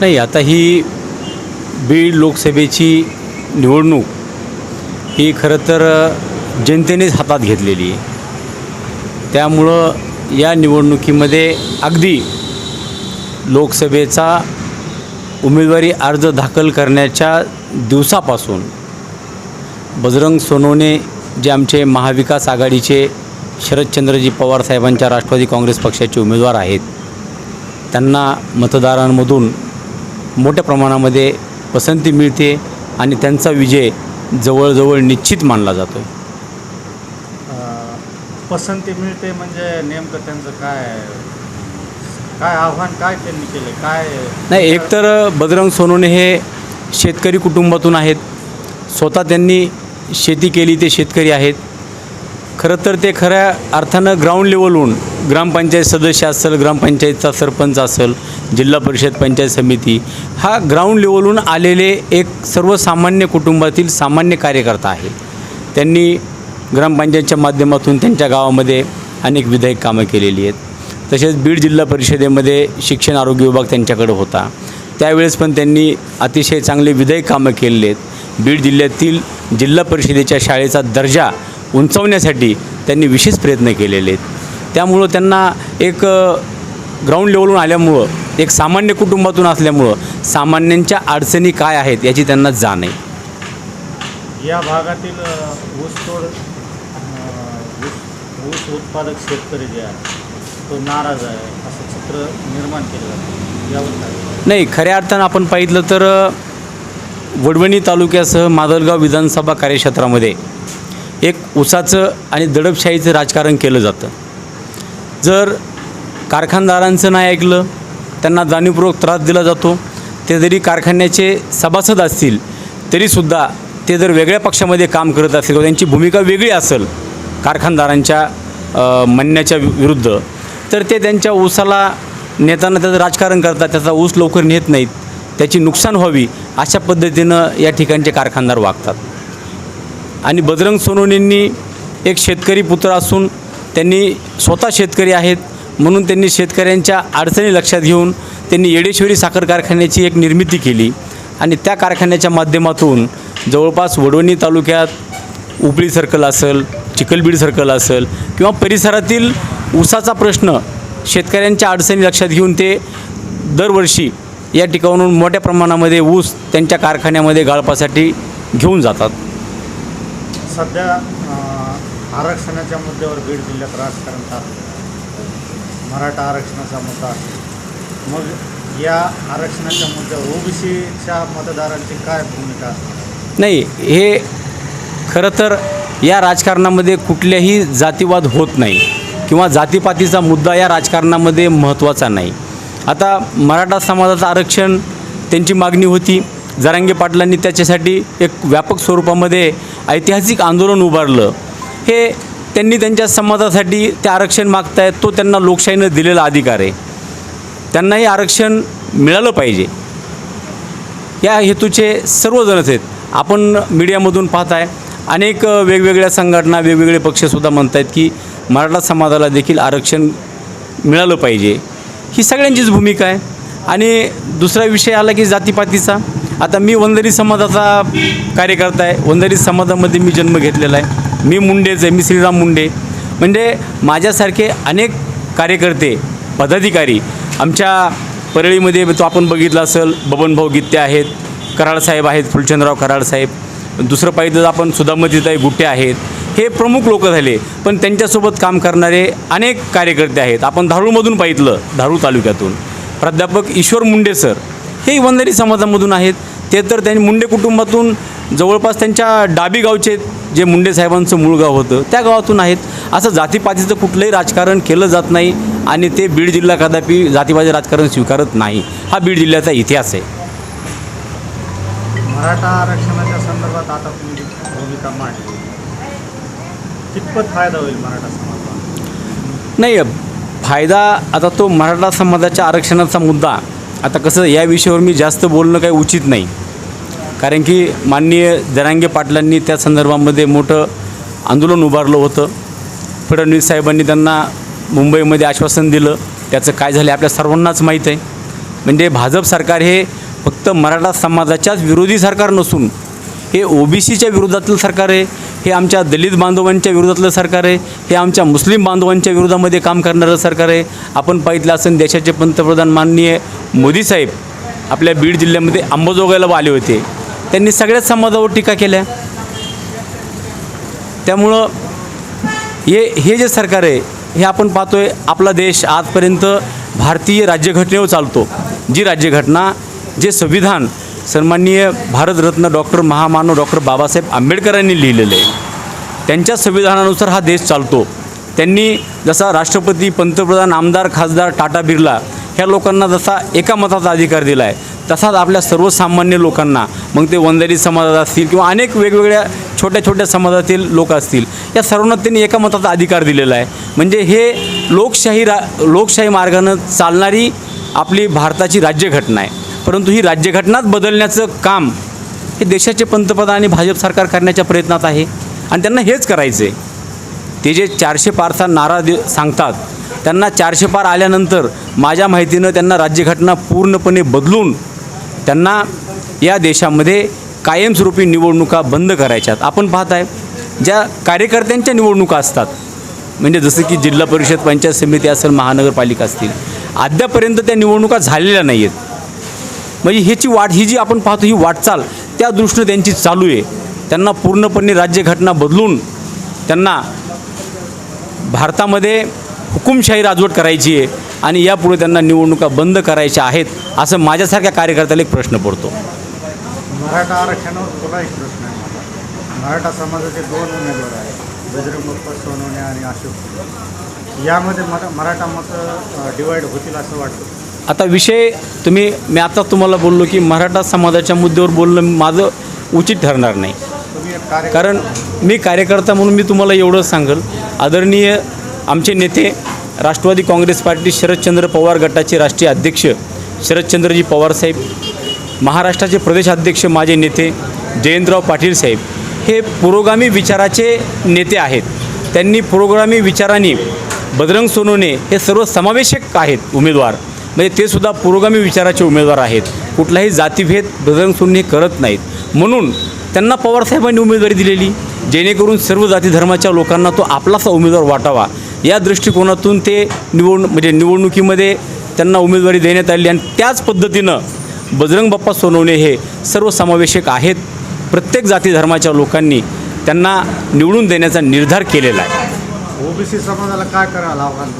नाही आता ही बीड लोकसभेची निवडणूक ही खरं तर जनतेनेच हातात घेतलेली आहे. त्यामुळं या निवडणुकीमध्ये अगदी लोकसभेचा उमेदवारी अर्ज दाखल करण्याच्या दिवसापासून बजरंग सोनवणे जे आमचे महाविकास आघाडीचे शरदचंद्रजी पवार साहेबांच्या राष्ट्रवादी काँग्रेस पक्षाचे उमेदवार आहेत त्यांना मतदारांमधून मोठ्या प्रमाणामध्ये पसंती मिळते आणि त्यांचा विजय जवळजवळ निश्चित मानला जातो पसंती मिळते म्हणजे नेमकं त्यांचं काय काय आव्हान काय त्यांनी केलं काय नाही एकतर बजरंग सोनवणे हे शेतकरी कुटुंबातून आहेत. स्वतः त्यांनी शेती केली ते शेतकरी आहेत. खरं तर ते खऱ्या अर्थानं ग्राउंड लेवलहून ग्रामपंचायत सदस्य असेल ग्रामपंचायतचा सरपंच असेल जिल्हा परिषद पंचायत समिती हा ग्राउंड लेवलहून आलेले एक सर्वसामान्य कुटुंबातील सामान्य कार्यकर्ता आहे त्यांनी ग्रामपंचायतच्या माध्यमातून त्यांच्या गावामध्ये अनेक विधायक कामं केलेली आहेत. तसेच बीड जिल्हा परिषदेमध्ये शिक्षण आरोग्य विभाग त्यांच्याकडे होता. त्यावेळेस पण त्यांनी अतिशय चांगले विधायक कामं केलेले आहेत. बीड जिल्ह्यातील जिल्हा परिषदेच्या शाळेचा दर्जा उंचावण्यासाठी त्यांनी विशेष प्रयत्न केलेले आहेत. त्यामुळं त्यांना एक ग्राउंड लेवलहून आल्यामुळं एक सामान्य कुटुंबातून असल्यामुळं सामान्यांच्या अडचणी काय आहेत याची त्यांना जाण आहे. या भागातील ऊसतोड ऊस उत्पादक शेतकरी जे आहे तो नाराज आहे असं चित्र निर्माण केलं यावर नाही खऱ्या अर्थानं आपण पाहितलं तर वडवणी तालुक्यासह मादलगाव विधानसभा कार्यक्षेत्रामध्ये एक उसाचं आणि दडपशाहीचं राजकारण केलं जातं. जर कारखानदारांचं नाही ऐकलं त्यांना जाणीवपूर्वक त्रास दिला जातो ते जरी कारखान्याचे सभासद असतील तरीसुद्धा ते जर वेगळ्या पक्षामध्ये काम करत असतील किंवा त्यांची भूमिका वेगळी असेल कारखानदारांच्या म्हणण्याच्या वि- विरुद्ध तर ते त्यांच्या ऊसाला नेताना त्याचं राजकारण करतात त्याचा ऊस लवकर नेत नाहीत त्याची नुकसान व्हावी अशा पद्धतीनं या ठिकाणचे कारखानदार वागतात. आणि बजरंग सोनवणेंनी एक शेतकरी पुत्र असून त्यांनी स्वतः शेतकरी आहेत म्हणून त्यांनी शेतकऱ्यांच्या अडचणी लक्षात घेऊन त्यांनी येडेश्वरी साखर कारखान्याची एक निर्मिती केली. आणि त्या कारखान्याच्या माध्यमातून जवळपास वडवणी तालुक्यात उपळी सर्कल असेल चिखलबीड सर्कल असेल किंवा परिसरातील ऊसाचा प्रश्न शेतकऱ्यांच्या अडचणी लक्षात घेऊन ते दरवर्षी या ठिकाणून मोठ्या प्रमाणामध्ये ऊस त्यांच्या कारखान्यामध्ये गाळपासाठी घेऊन जातात. सध्या आरक्षणाच्या मुद्द्यावर बीड जिल्ह्यात राजकारण चालू मराठा आरक्षणाचा मुद्दा आहे. मग या आरक्षणाच्या मुद्द्यावर ओबीसीच्या मतदारांची काय भूमिका नाही हे खरं तर या राजकारणामध्ये कुठल्याही जातीवाद होत नाही किंवा जातीपातीचा मुद्दा या राजकारणामध्ये महत्त्वाचा नाही. आता मराठा समाजाचं आरक्षण त्यांची मागणी होती. जरांगे पाटलांनी त्याच्यासाठी एक व्यापक स्वरूपामध्ये ऐतिहासिक आंदोलन उभारलं. हे त्यांनी त्यांच्या समाजासाठी ते आरक्षण मागतायत तो त्यांना लोकशाहीनं दिलेला अधिकार आहे. त्यांनाही आरक्षण मिळालं पाहिजे. या हेतूचे सर्वजणच आहेत. आपण मीडियामधून पाहत आहे अनेक वेगवेगळ्या संघटना वेगवेगळे पक्षसुद्धा म्हणत आहेत की मराठा समाजाला देखील आरक्षण मिळालं पाहिजे. ही सगळ्यांचीच भूमिका आहे. आणि दुसरा विषय आला की जातीपातीचा. आता मी वंदरी समाजाचा कार्यकर्ता आहे. वंदरी समाजामध्ये मी जन्म घेतलेला आहे. मी मुंडेच आहे. मी श्रीराम मुंडे. म्हणजे माझ्यासारखे अनेक कार्यकर्ते पदाधिकारी आमच्या परळीमध्ये तो आपण बघितलं असेल. बबनभाऊ गित्ते आहेत. कराडसाहेब आहेत. फुलचंदराव कराडसाहेब दुसरं पाहिलं तर आपण सुधामतीताई गुट्टे आहेत. हे प्रमुख लोक झाले. पण त्यांच्यासोबत काम करणारे अनेक कार्यकर्ते आहेत. आपण धारूळमधून पाहितलं धारूळ तालुक्यातून. प्राध्यापक ईश्वर मुंडे सर. हे वंदरी समाजामधून आहेत. ते तर त्यांनी मुंडे कुटुंबातून जवळपास त्यांच्या डाबी गावचे जे मुंडे साहेबांचं मूळ गाव होतं त्या गावातून आहेत. असं जातीपातीचं कुठलंही राजकारण केलं जात नाही आणि ते बीड जिल्हा कदापि जातीपाती राजकारण स्वीकारत नाही. हा बीड जिल्ह्याचा इतिहास आहे. मराठा आरक्षणाच्या संदर्भात आता तुम्ही भूमिका मांडली. कितपत फायदा होईल मराठा समाजाला? नाही फायदा आता तो मराठा समाजाच्या आरक्षणाचा मुद्दा आता कसं या विषयावर मी जास्त बोलणं काही उचित नाही. कारण की माननीय जरांगे पाटलांनी त्या संदर्भामध्ये मोठं आंदोलन उभारलं होतं. फडणवीस साहेबांनी त्यांना मुंबईमध्ये आश्वासन दिलं. त्याचं काय झालं आपल्या सर्वांनाच माहीत आहे. म्हणजे भाजप सरकार हे फक्त मराठा समाजाच्याच विरोधी सरकार नसून हे ओबीसीच्या विरोधातलं सरकार आहे. हे आमच्या दलित बांधवांच्या विरोधातलं सरकार आहे. हे आमच्या मुस्लिम बांधवांच्या विरोधामध्ये काम करणारं सरकार आहे. आपण पाहितलं असेल देशाचे पंतप्रधान माननीय मोदी साहेब आपल्या बीड जिल्ह्यामध्ये अंबाजोगाईला आले होते. त्यांनी सगळ्याच समाजावर टीका केल्या. त्यामुळं हे हे जे सरकार आहे हे आपण पाहतोय आपला देश आजपर्यंत भारतीय राज्यघटनेवर चालतो. जी राज्यघटना जे संविधान सन्माननीय भारतरत्न डॉक्टर महामानव डॉक्टर बाबासाहेब आंबेडकरांनी लिहिलेलं आहे. त्यांच्या संविधानानुसार हा देश चालतो. त्यांनी जसा राष्ट्रपती पंतप्रधान आमदार खासदार टाटा बिर्ला ह्या लोकांना जसा एका मताचा अधिकार दिला आहे तसाच आपल्या सर्वसामान्य लोकांना मग ते वंजारी समाजात असतील किंवा अनेक वेगवेगळ्या छोट्या छोट्या समाजातील लोक असतील या सर्वांना त्यांनी एका मताचा अधिकार दिलेला आहे. म्हणजे हे लोकशाही रा लोकशाही मार्गानं चालणारी आपली भारताची राज्यघटना आहे. परंतु ही राज्यघटनाच बदलण्याचं काम हे देशाचे पंतप्रधान आणि भाजप सरकार करण्याच्या प्रयत्नात आहे. आणि त्यांना हेच करायचं आहे ते जे चारशे पारचा नारा दे सांगतात त्यांना चारशे पार आल्यानंतर माझ्या माहितीनं त्यांना राज्यघटना पूर्णपणे बदलून त्यांना या देशामध्ये कायमस्वरूपी निवडणुका बंद करायच्यात. आपण पाहत आहे ज्या कार्यकर्त्यांच्या निवडणुका असतात म्हणजे जसं की जिल्हा परिषद पंचायत समिती असेल महानगरपालिका असतील अद्यापर्यंत त्या निवडणुका झालेल्या नाही आहेत म्हणजे ह्याची वाट ही जी आपण पाहतो ही वाटचाल त्या दृष्टीनं त्यांची चालू आहे. त्यांना पूर्णपणे राज्यघटना बदलून त्यांना भारतामध्ये हुकुमशाही राजवट करायची आहे आणि यापुढे त्यांना निवडणुका बंद करायच्या आहेत असं माझ्यासारख्या कार्यकर्त्याला एक प्रश्न पडतो. मराठा आरक्षणावर तुला एक प्रश्न आहे. मराठा समाजाचे दोन उमेदवार आहेत बजरंग सोनवणे आणि अशोक. यामध्ये मरा मराठा मतं डिवाईड होतील असं वाटतं. आता विषय तुम्ही मी आता तुम्हाला बोललो की मराठा समाजाच्या मुद्द्यावर बोलणं माझं उचित ठरणार नाही. कारण मी कार्यकर्ता म्हणून मी तुम्हाला एवढं सांगेल. आदरणीय आमचे नेते राष्ट्रवादी काँग्रेस पार्टी शरदचंद्र पवार गटाचे राष्ट्रीय अध्यक्ष शरदचंद्रजी पवारसाहेब महाराष्ट्राचे प्रदेशाध्यक्ष माझे नेते जयंतराव पाटील साहेब हे पुरोगामी विचाराचे नेते आहेत. त्यांनी पुरोगामी विचाराने बजरंग सोनवणे हे सर्व समावेशक आहेत उमेदवार. म्हणजे ते सुद्धा पुरोगामी विचाराचे उमेदवार आहेत. कुठलाही जातीभेद बजरंग सोनवणे करत नाहीत. म्हणून त्यांना पवारसाहेबांनी उमेदवारी दिलेली जेणेकरून सर्व जाती धर्माच्या लोकांना तो आपलासा उमेदवार वाटावा. या दृष्टिकोनातून ते निवड म्हणजे निवडणुकीमध्ये त्यांना उमेदवारी देण्यात आली आणि त्याच पद्धतीनं बजरंग बाप्पा सोनवणे हे सर्वसमावेशक आहेत. प्रत्येक जाती धर्माच्या लोकांनी त्यांना निवडून देण्याचा निर्धार केलेला आहे. ओबीसी समाजाला काय करायला आव्हान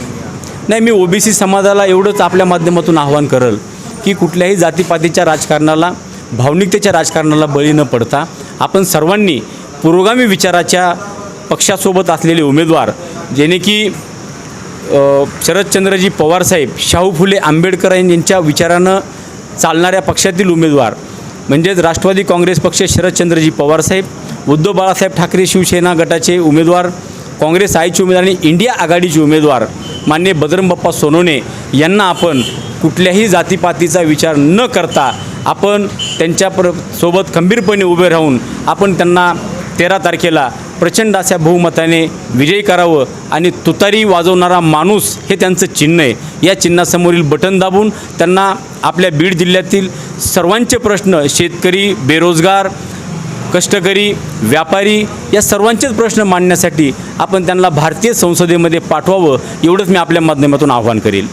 नाही मी ओबीसी समाजाला एवढंच आपल्या माध्यमातून आव्हान करल की कुठल्याही जातीपातीच्या राजकारणाला भावनिकतेच्या राजकारणाला बळी न पडता आपण सर्वांनी पुरोगामी विचाराच्या पक्षासोबत असलेले उमेदवार जेणे की शरदचंद्रजी पवारसाहेब शाहू फुले आंबेडकर यांच्या विचारानं चालणाऱ्या पक्षातील उमेदवार म्हणजेच राष्ट्रवादी काँग्रेस पक्ष शरदचंद्रजी पवारसाहेब उद्धव बाळासाहेब ठाकरे शिवसेना गटाचे उमेदवार काँग्रेस आईचे उमेदवार आणि इंडिया आघाडीचे उमेदवार मान्य बजरंगबाप्पा सोनवणे यांना आपण कुठल्याही जातीपातीचा विचार न करता आपण त्यांच्या प्र सोबत खंबीरपणे उभे राहून आपण त्यांना तेरा तारखेला प्रचंड अशा बहुमताने विजयी करावं आणि तुतारी वाजवणारा माणूस हे त्यांचं चिन्ह आहे. या चिन्हासमोरील बटन दाबून त्यांना आपल्या बीड जिल्ह्यातील सर्वांचे प्रश्न शेतकरी बेरोजगार कष्टकरी व्यापारी या सर्वांचेच प्रश्न मांडण्यासाठी आपण त्यांना भारतीय संसदेमध्ये पाठवावं एवढंच मी आपल्या माध्यमातून आव्हान करेल.